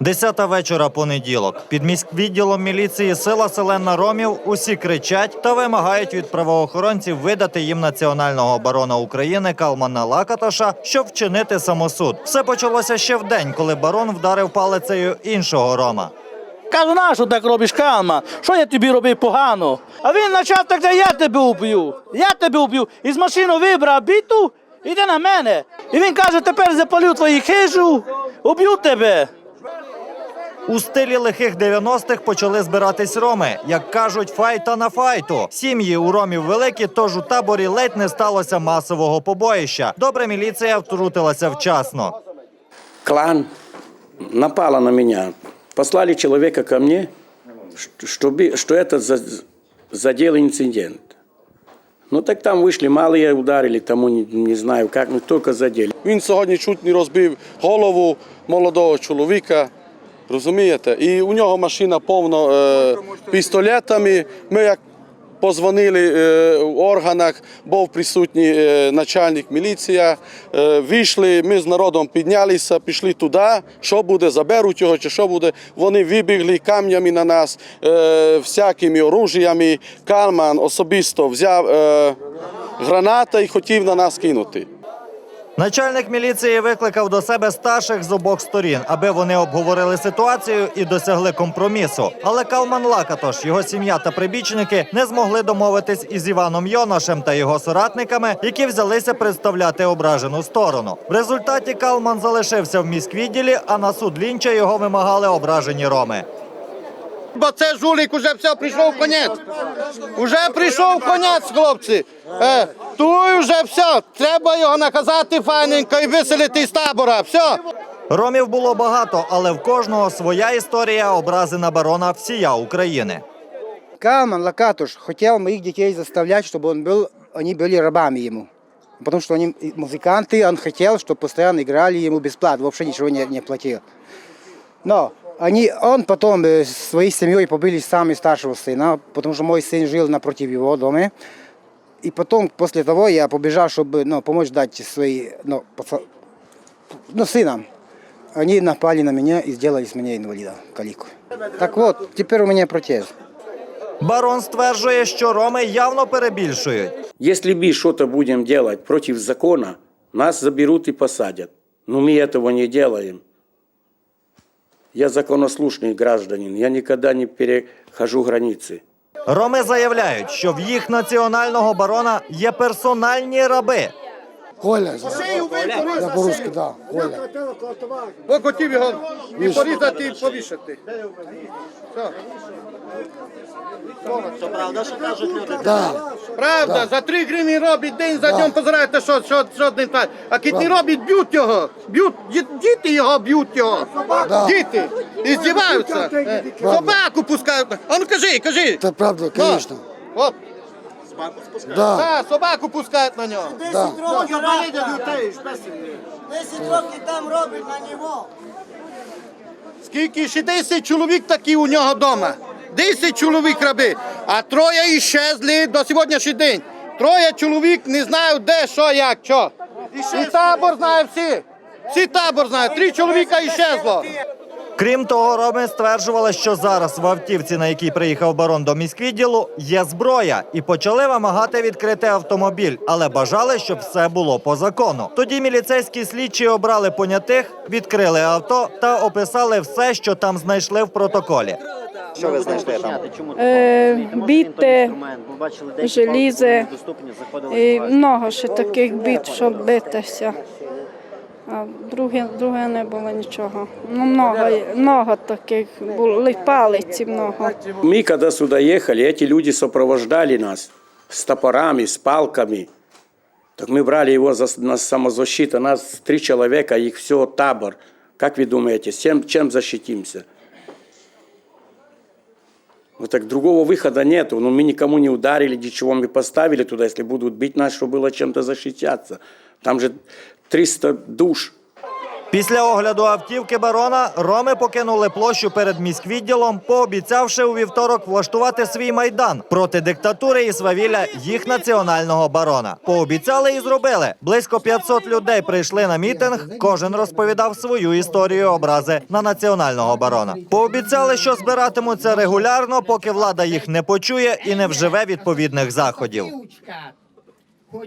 Десята вечора понеділок. Під міськвідділом міліції сила селена Ромів усі кричать та вимагають від правоохоронців видати їм національного оборона України Калмана Лакатоша, щоб вчинити самосуд. Все почалося ще в день, коли барон вдарив палицею іншого рома. Кажу, нащо так робиш, Калма? Що я тобі робив погано? А він почав так, «Та я тебе уб'ю. Я тебе уб'ю. Із машину вибрав біту, іди на мене. І він каже, тепер запалю твою хижу, уб'ю тебе. У стилі лихих 90-х почали збиратись роми. Як кажуть, файта на файту. Сім'ї у ромів великі, тож у таборі ледь не сталося масового побоїща. Добре, міліція втрутилася вчасно. клан напала на меня. Послали человека ко мне, ш- чтобы, что это за, задел инцидент. Ну так там вышли, малые ударили, тому не, не знаю как, но только задели. Він сьогодні чуть не розбив голову молодого чоловіка. Розумієте? І у нього машина повна е, пістолетами. Ми як позвонили е, в органах, був присутній е, начальник міліція. Е, вийшли, ми з народом піднялися, пішли туди. Що буде, заберуть його чи що буде. Вони вибігли камнями на нас, е, всякими оружіями. Калман особисто взяв е, граната і хотів на нас кинути. Начальник міліції викликав до себе старших з обох сторін, аби вони обговорили ситуацію і досягли компромісу. Але Калман Лакатош, його сім'я та прибічники не змогли домовитись із Іваном Йонашем та його соратниками, які взялися представляти ображену сторону. В результаті Калман залишився в міськвідділі, а на суд лінча його вимагали ображені роми Бо це жулік уже все прийшов конець. Уже прийшов конець, хлопці. Е, тут вже все. Треба його наказати файненько і виселити з табора. Все. Ромів було багато, але в кожного своя історія образи на барона всія України. Калман Лакатуш хотел моих детей заставлять, чтобы он был, они были рабами ему. Потому что они и музыканты, он хотел, чтобы постоянно играли ему бесплатно, вообще ничего не, не платил. Но они, он потом э, с своей семьей побили сами старшего сына, потому что мой сын жил напротив его дома. И потом, после того, я побежал, чтобы ну, помочь дать свои, ну, паца- ну, сынам. Они напали на меня и сделали из меня инвалида, калику. Так вот, теперь у меня протез. Барон стверджує, що роми явно перебільшують. Если мы что-то будем делать против закона, нас заберут и посадят. Но мы этого не делаем. Я законослушний гражданин, я ніколи не перехожу границі. Роми заявляють, що в їх національного барона є персональні раби. Коля, я по-русски, да, Коля. Бо хотів його і порізати, і повішати. Да, Правда, за три гривні робить день за днем позираєте, що, що, що не так. А кіт не робить, б'ють його. Б'ють, діти його б'ють його. Діти. І здіваються. Е, Собаку пускають. А ну кажи, кажи. это правда, конечно. От, Да, да, собаку пускають на нього. да. 10 років там робить на нього. Скільки ще 10 чоловік такі у нього вдома. 10 чоловік раби, а троє іщезли до сьогоднішнього день. Троє чоловік не знають де, що, як, що. І табор знає всі. Всі табор знають. Три чоловіка іщезло. Крім того, роми стверджували, що зараз в автівці, на якій приїхав барон до міськвідділу, є зброя, і почали вимагати відкрити автомобіль, але бажали, щоб все було по закону. Тоді міліцейські слідчі обрали понятих, відкрили авто та описали все, що там знайшли в протоколі. Е, біти, желізи, і много ще таких біт, щоб битися. А друге, друге не було нічого. Ну, много, много таких були палиці много. Мы, когда сюда ехали, эти люди сопровождали нас с топорами, с палками. Так мы брали его за, на самозащиту. Нас три человека, их все табор. Как вы думаете, с чем, чем защитимся? Вот так другого выхода нету. Ну, мы никому не ударили, ничего мы поставили туда, если будут бить нас, чтобы было чем-то защищаться. Там же 300 душ. Після огляду автівки барона роми покинули площу перед міськвідділом, пообіцявши у вівторок влаштувати свій майдан проти диктатури і свавілля їх національного барона. Пообіцяли і зробили. Близько 500 людей прийшли на мітинг. Кожен розповідав свою історію образи на національного барона. Пообіцяли, що збиратимуться регулярно, поки влада їх не почує і не вживе відповідних заходів.